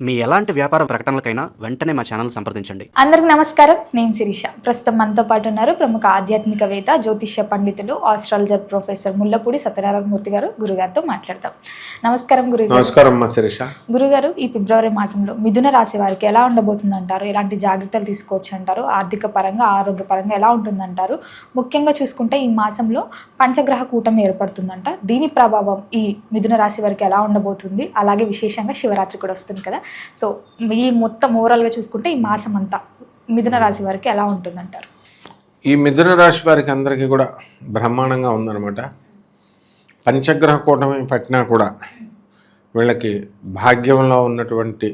మీ ఎలాంటి వ్యాపార ప్రకటనలకైనా వెంటనే మా ఛానల్ సంప్రదించండి. అందరికి నమస్కారం. నేను శిరీష. ప్రస్తుతం మనతో పాటు ఉన్నారు ప్రముఖ ఆధ్యాత్మికవేత్త జ్యోతిష్య పండితులు ఆస్ట్రాలజర్ ప్రొఫెసర్ ముల్లపూడి సత్యనారాయణ మూర్తి గారు. గురుగారితో మాట్లాడతాం నమస్కారం గురుగారు. నమస్కారం అమ్మా శిరీష. గురుగారు ఈ ఫిబ్రవరి మాసంలో మిథున రాశి వారికి ఎలా ఉండబోతుంది అంటారు ఎలాంటి జాగ్రత్తలు తీసుకోవచ్చు అంటారు ఆర్థిక పరంగా ఆరోగ్య పరంగా ఎలా ఉంటుందంటారు? ముఖ్యంగా చూసుకుంటే ఈ మాసంలో పంచగ్రహ కూటమి ఏర్పడుతుందంట. దీని ప్రభావం ఈ మిథున రాశి వారికి ఎలా ఉండబోతుంది? అలాగే విశేషంగా శివరాత్రి కూడా వస్తుంది కదా. సో ఈ మొత్తం ఓవరాల్గా చూసుకుంటే ఈ మాసం అంతా మిథున రాశి వారికి ఎలా ఉంటుందంటారు? ఈ మిథున రాశి వారికి అందరికీ కూడా బ్రహ్మాండంగా ఉందన్నమాట. పంచగ్రహ కూటమి పట్టినా కూడా వీళ్ళకి భాగ్యంలో ఉన్నటువంటి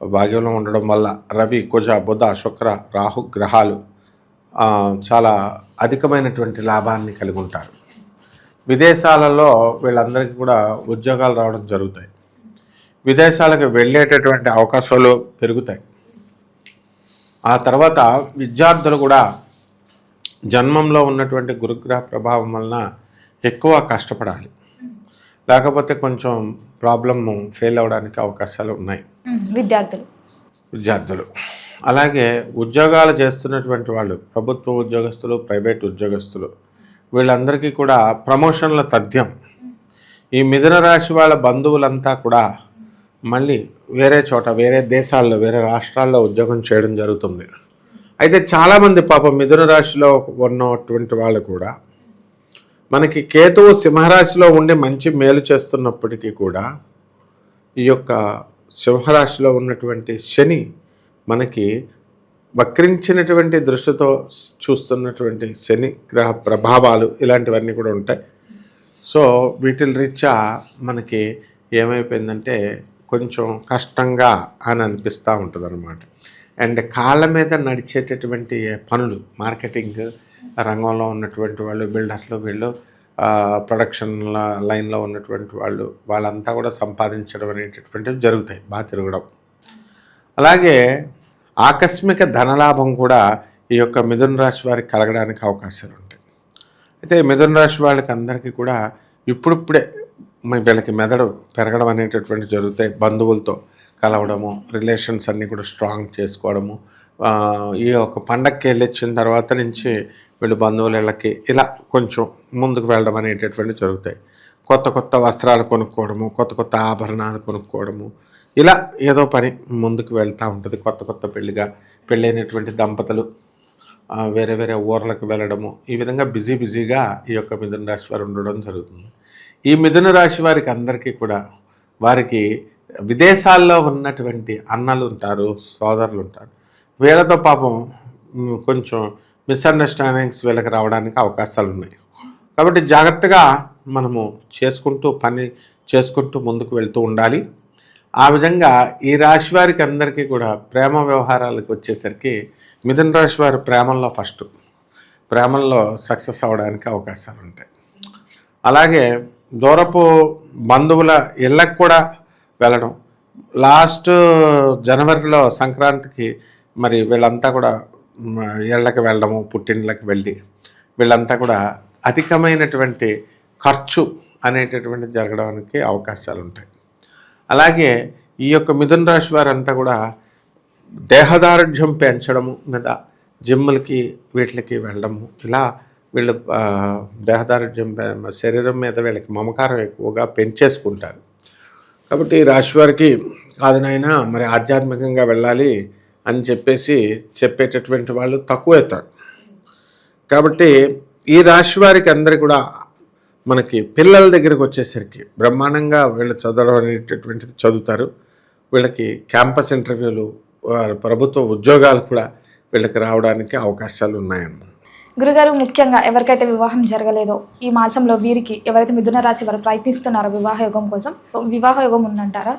భాగ్యంలో ఉండడం వల్ల రవి కుజ బుధ శుక్ర రాహు గ్రహాలు చాలా అధికమైనటువంటి లాభాన్ని కలిగి ఉంటారు. విదేశాలలో వీళ్ళందరికీ కూడా ఉద్యోగాలు రావడం జరుగుతాయి. విదేశాలకు వెళ్ళేటటువంటి అవకాశాలు పెరుగుతాయి. ఆ తర్వాత విద్యార్థులు కూడా జన్మంలో ఉన్నటువంటి గురుగ్రహ ప్రభావం వలన ఎక్కువ కష్టపడాలి. లేకపోతే కొంచెం ప్రాబ్లమ్ ఫెయిల్ అవడానికి అవకాశాలు ఉన్నాయి. విద్యార్థులు. విద్యార్థులు. అలాగే ఉద్యోగాలు చేస్తున్నటువంటి వాళ్ళు ప్రభుత్వ ఉద్యోగస్తులు ప్రైవేట్ ఉద్యోగస్తులు వీళ్ళందరికీ కూడా ప్రమోషన్ల తథ్యం. ఈ మిథున రాశి వాళ్ళ బంధువులంతా కూడా మళ్ళీ వేరే చోట వేరే దేశాల్లో వేరే రాష్ట్రాల్లో ఉద్యోగం చేయడం జరుగుతుంది. అయితే చాలామంది పాపం మిథున రాశిలో ఉన్నటువంటి వాళ్ళు కూడా మనకి కేతువు సింహరాశిలో ఉండి మంచి మేలు చేస్తున్నప్పటికీ కూడా ఈ యొక్క సింహరాశిలో ఉన్నటువంటి శని మనకి వక్రించినటువంటి దృష్టితో చూస్తున్నటువంటి శని గ్రహ ప్రభావాలు ఇలాంటివన్నీ కూడా ఉంటాయి. సో వీటి రీత్యా మనకి ఏమైపోయిందంటే కొంచెం కష్టంగా అని అనిపిస్తూ ఉంటుంది అనమాట అండ్ కాళ్ళ మీద నడిచేటటువంటి పనులు మార్కెటింగ్ రంగంలో ఉన్నటువంటి వాళ్ళు బిల్డర్లు వీళ్ళు ప్రొడక్షన్ లైన్లో ఉన్నటువంటి వాళ్ళు వాళ్ళంతా కూడా సంపాదించడం అనేటటువంటివి జరుగుతాయి బాగా తిరగడం. అలాగే ఆకస్మిక ధనలాభం కూడా ఈ యొక్క మిథున రాశి వారికి కలగడానికి అవకాశాలు ఉంటాయి అయితే మిథున రాశి వాళ్ళకి అందరికీ కూడా ఇప్పుడిప్పుడే వీళ్ళకి మెదడు పెరగడం అనేటటువంటి జరుగుతాయి. బంధువులతో కలవడము రిలేషన్స్ అన్నీ కూడా స్ట్రాంగ్ చేసుకోవడము ఈ యొక్క పండగకి వెళ్ళొచ్చిన తర్వాత నుంచి వీళ్ళు బంధువులకి ఇలా కొంచెం ముందుకు వెళ్ళడం అనేటటువంటి జరుగుతాయి. కొత్త కొత్త వస్త్రాలు కొనుక్కోవడము కొత్త కొత్త ఆభరణాలు కొనుక్కోవడము ఇలా ఏదో పని ముందుకు వెళ్తూ ఉంటుంది. కొత్త కొత్త పెళ్ళిగా పెళ్ళైనటువంటి దంపతులు వేరే వేరే ఊర్లకు వెళ్ళడము ఈ విధంగా బిజీ బిజీగా ఈ యొక్క మిథున రాశి వారు ఉండడం జరుగుతుంది. ఈ మిథున రాశి వారికి అందరికీ కూడా వారికి విదేశాల్లో ఉన్నటువంటి అన్నలు ఉంటారు సోదరులు ఉంటారు. వీళ్ళతో పాపం కొంచెం మిస్అండర్స్టాండింగ్స్ వీళ్ళకి రావడానికి అవకాశాలు ఉన్నాయి. కాబట్టి జాగ్రత్తగా మనము చేసుకుంటూ పని చేసుకుంటూ ముందుకు వెళ్తూ ఉండాలి. ఆ విధంగా ఈ రాశి వారికి అందరికీ కూడా ప్రేమ వ్యవహారాలకు వచ్చేసరికి మిథున రాశి వారి ప్రేమల్లో ఫస్ట్ ప్రేమల్లో సక్సెస్ అవ్వడానికి అవకాశాలు ఉంటాయి. అలాగే దూరపు బంధువుల ఇళ్ళకు కూడా వెళ్ళడం. లాస్ట్ జనవరిలో సంక్రాంతికి మరి వీళ్ళంతా కూడా ఇళ్ళకి వెళ్ళడము పుట్టింళ్ళకి వెళ్ళి వీళ్ళంతా కూడా అధికమైనటువంటి ఖర్చు అనేటటువంటి జరగడానికి అవకాశాలు ఉంటాయి అలాగే ఈ యొక్క మిథున రాశి వారంతా కూడా దేహదారుఢ్యం పెంచడము మీద జిమ్లకి వీటికి వెళ్ళడము ఇలా వీళ్ళు దేహదారుఢ్యం శరీరం మీద వీళ్ళకి మమకారం ఎక్కువగా పెంచేసుకుంటారు. కాబట్టి రాశి వారికి కాదు నాయన మరి ఆధ్యాత్మికంగా వెళ్ళాలి అని చెప్పేసి చెప్పేటటువంటి వాళ్ళు తక్కువ అవుతారు. కాబట్టి ఈ రాశి వారికి అందరు కూడా మనకి పిల్లల దగ్గరికి వచ్చేసరికి బ్రహ్మాండంగా వీళ్ళు చదవడం అనేటటువంటిది చదువుతారు. వీళ్ళకి క్యాంపస్ ఇంటర్వ్యూలు ప్రభుత్వ ఉద్యోగాలు కూడా వీళ్ళకి రావడానికి అవకాశాలు ఉన్నాయన్నమాట. గురుగారు ముఖ్యంగా ఎవరికైతే వివాహం జరగలేదో ఈ మాసంలో వీరికి ఎవరైతే మిథున రాశి వారు ప్రయత్నిస్తున్నారో వివాహ యోగం కోసం వివాహ యోగం ఉందంటారా?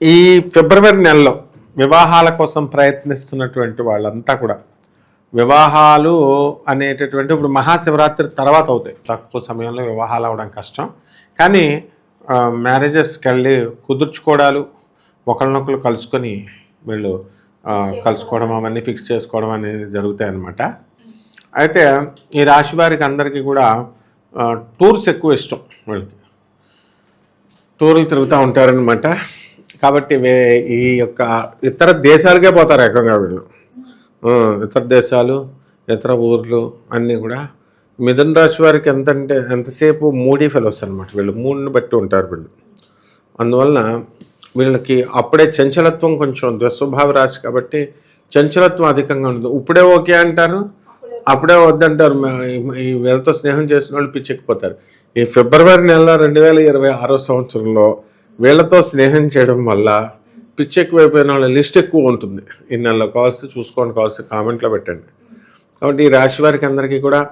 ఈ ఫిబ్రవరి నెలలో వివాహాల కోసం ప్రయత్నిస్తున్నటువంటి వాళ్ళంతా కూడా వివాహాలు అనేటటువంటి ఇప్పుడు మహాశివరాత్రి తర్వాత అవుతాయి. తక్కువ సమయంలో వివాహాలు అవడం కష్టం. కానీ మ్యారేజెస్కి వెళ్ళి కుదుర్చుకోవడాలు ఒకరినొకరు కలుసుకొని వీళ్ళు కలుసుకోవడం అవన్నీ ఫిక్స్ చేసుకోవడం అనేది జరుగుతాయి అన్నమాట అయితే ఈ రాశి వారికి అందరికీ కూడా టూర్స్ ఎక్కువ ఇష్టం వాళ్ళకి. టూర్లు తిరుగుతూ ఉంటారనమాట కాబట్టి వే ఈ యొక్క ఇతర దేశాలకే పోతారు ఏకంగా వీళ్ళు. ఇతర దేశాలు ఇతర ఊర్లు అన్నీ కూడా. మిథున రాశి వారికి ఎంత అంటే ఎంతసేపు మూడీ ఫెలోస్ అనమాట వీళ్ళు మూడుని బట్టి ఉంటారు వీళ్ళు. అందువలన వీళ్ళకి అప్పుడే చంచలత్వం కొంచెం దుస్వభావ రాశి కాబట్టి చంచలత్వం అధికంగా ఉంటుంది ఇప్పుడే ఓకే అంటారు అప్పుడే వద్దంటారు. ఈ- వీళ్ళతో స్నేహం చేసిన వాళ్ళు పిచ్చెక్కిపోతారు. ఈ ఫిబ్రవరి నెలలో రెండు వేల ఇరవై ఆరో సంవత్సరంలో వీళ్ళతో స్నేహం చేయడం వల్ల పిచ్చి ఎక్కువైపోయిన వాళ్ళ లిస్ట్ ఎక్కువ ఉంటుంది. ఈ నెలలో కావాల్సి చూసుకోండి కావాల్సి కామెంట్లో పెట్టండి. కాబట్టి ఈ రాశి వారికి అందరికీ కూడా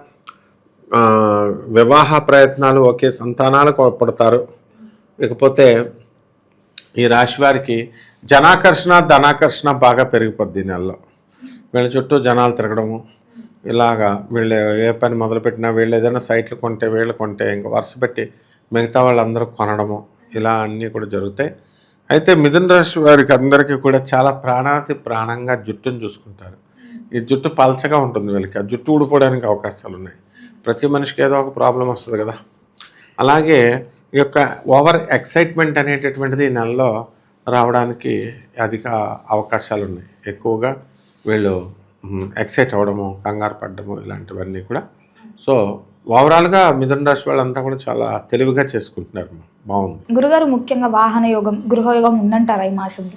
వివాహ ప్రయత్నాలు ఒకే సంతానాలు పడతారు ఇకపోతే ఈ రాశి వారికి జనాకర్షణ ధనాకర్షణ బాగా పెరిగిపోద్ది ఈ నెలలో. వీళ్ళ చుట్టూ జనాలు తిరగడము ఇలాగా వీళ్ళు ఏ పని మొదలుపెట్టినా వీళ్ళు ఏదైనా సైట్లు కొంటే వీళ్ళు కొంటే ఇంకా వరుస పెట్టి మిగతా వాళ్ళందరూ కొనడము ఇలా అన్నీ కూడా జరుగుతాయి. అయితే మిథున రాశి వారికి అందరికీ కూడా చాలా ప్రాణాతి ప్రాణంగా జుట్టును చూసుకుంటారు. ఈ జుట్టు పలచగా ఉంటుంది వీళ్ళకి. ఆ జుట్టు ఊడిపోవడానికి అవకాశాలు ఉన్నాయి. ప్రతి మనిషికి ఏదో ఒక ప్రాబ్లం వస్తుంది కదా. అలాగే ఈ యొక్క ఓవర్ ఎక్సైట్మెంట్ అనేటటువంటిది ఈ నెలలో రావడానికి అధిక అవకాశాలు ఉన్నాయి. ఎక్కువగా వీళ్ళు ఎక్సైట్ అవ్వడము కంగారు పడ్డము ఇలాంటివన్నీ కూడా. సో ఓవరాల్గా మిథున రాశి వాళ్ళంతా కూడా చాలా తెలివిగా చేసుకుంటున్నారు. బాగుంది. గురుగారు ముఖ్యంగా వాహన యోగం గృహయోగం ఉందంటారా ఈ మాసంలో?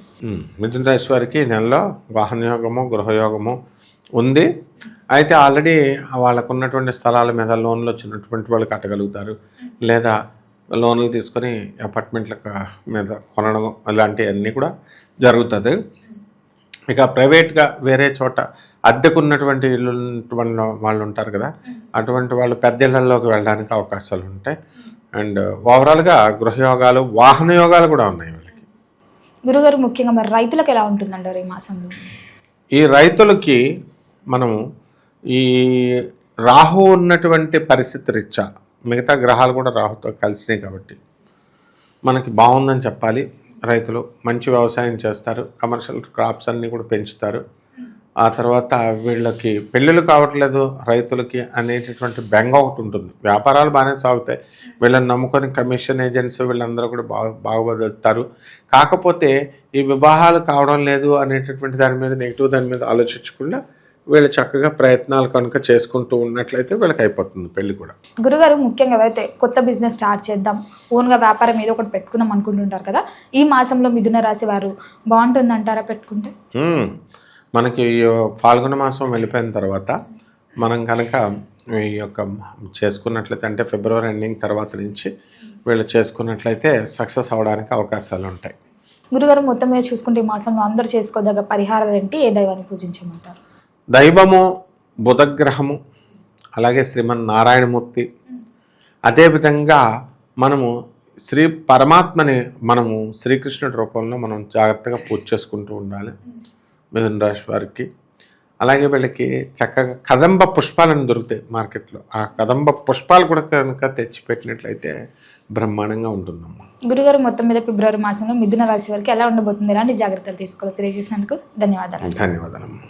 మిథున రాశి వారికి నెలలో వాహన యోగము గృహయోగము ఉంది. అయితే ఆల్రెడీ వాళ్ళకు ఉన్నటువంటి స్థలాల మీద లోన్లు వచ్చినటువంటి వాళ్ళు కట్టగలుగుతారు. లేదా లోన్లు తీసుకొని అపార్ట్మెంట్ల మీద కొనడం అలాంటివన్నీ కూడా జరుగుతుంది. ఇక ప్రైవేట్గా వేరే చోట అద్దెకు ఉన్నటువంటి ఇల్లు వాళ్ళు ఉంటారు కదా అటువంటి వాళ్ళు పెద్ద ఇళ్ళలోకి వెళ్ళడానికి అవకాశాలు ఉంటాయి. అండ్ ఓవరాల్గా గృహయోగాలు వాహన యోగాలు కూడా ఉన్నాయి వీళ్ళకి. గురుగారు ముఖ్యంగా మరి రైతులకు ఎలా ఉంటుందంటారు ఈ మాసంలో? ఈ రైతులకి మనము ఈ రాహు ఉన్నటువంటి పరిస్థితి రీత్యా మిగతా గ్రహాలు కూడా రాహుతో కలిసినాయి కాబట్టి మనకి బాగుందని చెప్పాలి. రైతులు మంచి వ్యవసాయం చేస్తారు కమర్షియల్ క్రాప్స్ అన్నీ కూడా పెంచుతారు. ఆ తర్వాత వీళ్ళకి పెళ్ళిళ్ళు కావట్లేదు రైతులకి అనేటటువంటి బెంగ ఒకటి ఉంటుంది. వ్యాపారాలు బాగానే సాగుతాయి. వీళ్ళని నమ్ముకొని కమిషన్ ఏజెంట్స్ వీళ్ళందరూ కూడా బాగా బాగుపడతారు. కాకపోతే ఈ వివాహాలు కావడం లేదు అనేటటువంటి దాని మీద నెగిటివ్ దాని మీద ఆలోచించకుండా వీళ్ళు చక్కగా ప్రయత్నాలు కనుక చేసుకుంటూ ఉన్నట్లయితే వీళ్ళకి అయిపోతుంది పెళ్ళి కూడా. గురుగారు ముఖ్యంగా ఎవరైతే కొత్త బిజినెస్ స్టార్ట్ చేద్దాం ఓన్గా వ్యాపారం ఏదో ఒకటి పెట్టుకుందాం అనుకుంటుంటారు కదా ఈ మాసంలో మిథున రాశి వారు బాగుంటుందంటారా పెట్టుకుంటే? మ్మ్. మనకి ఫాల్గుణ మాసం వెళ్ళిపోయిన తర్వాత మనం కనుక ఈ యొక్క చేసుకున్నట్లయితే అంటే ఫిబ్రవరి ఎండింగ్ తర్వాత నుంచి వీళ్ళు చేసుకున్నట్లయితే సక్సెస్ అవడానికి అవకాశాలు ఉంటాయి. గురుగారు మొత్తం మీద చూసుకుంటే ఈ మాసంలో అందరూ చేసుకోదగ్గ పరిహారం ఏంటి? ఏ దైవాన్ని పూజించమంటారు? దైవము బుధగ్రహము అలాగే శ్రీమన్నారాయణమూర్తి. అదేవిధంగా మనము శ్రీ పరమాత్మని మనము శ్రీకృష్ణుడి రూపంలో మనం జాగ్రత్తగా పూజ చేసుకుంటూ ఉండాలి మిథున రాశి వారికి. అలాగే వీళ్ళకి చక్కగా కదంబ పుష్పాలను దొరుకుతాయి మార్కెట్లో. ఆ కదంబ పుష్పాలు కూడా కనుక తెచ్చిపెట్టినట్లయితే బ్రహ్మాండంగా ఉంటుందమ్మా. గురుగారు మొత్తం మీద ఫిబ్రవరి మాసంలో మిథున రాశి వారికి ఎలా ఉండబోతుంది? ఎలాంటి జాగ్రత్తలు తీసుకోవాలో తెలియజేసినందుకు ధన్యవాదాలు. ధన్యవాదాలమ్మా.